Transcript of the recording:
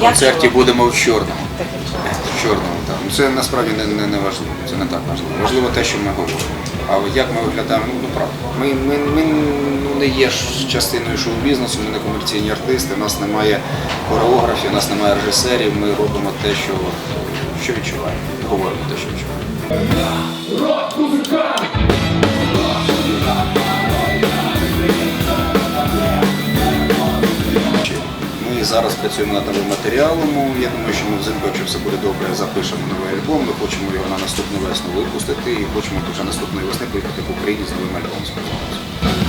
концерті будемо в чорному. В чорному, так. Ну, Це насправді не, не, не важливо, це не так важливо. Важливо те, що ми говоримо. А як ми виглядаємо, ну, ну правда. Ми, ми, ми ну, не є частиною шоу-бізнесу, ми не комерційні артисти, у нас немає хореографії, у нас немає режисерів, ми робимо те, що, що відчуваємо. Говоримо те, що відчуваємо. Ми зараз працюємо над новим матеріалом. Я думаю, що ми взимку, якщо все буде добре, запишемо новий альбом. Ми хочемо його на наступну весну випустити і хочемо вже наступної весни поїхати по Україні з новим альбомом. сподіваємося.